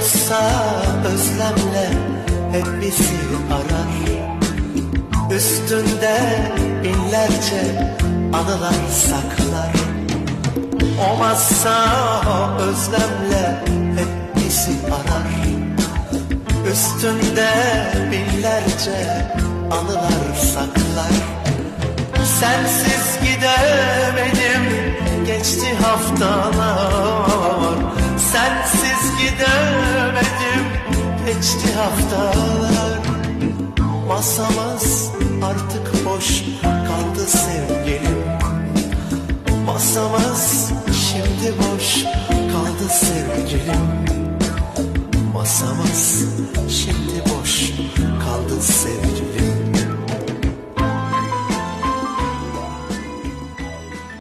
Olmazsa özlemle hep bizi arar. Üstünde binlerce anılar saklar. Olmazsa özlemle hep bizi arar. Üstünde binlerce anılar saklar. Sensiz gidemedim geçti haftalar geçti haftalar. Masamız artık boş kaldı sevgilim. Masamız şimdi boş kaldı sevgilim. Masamız şimdi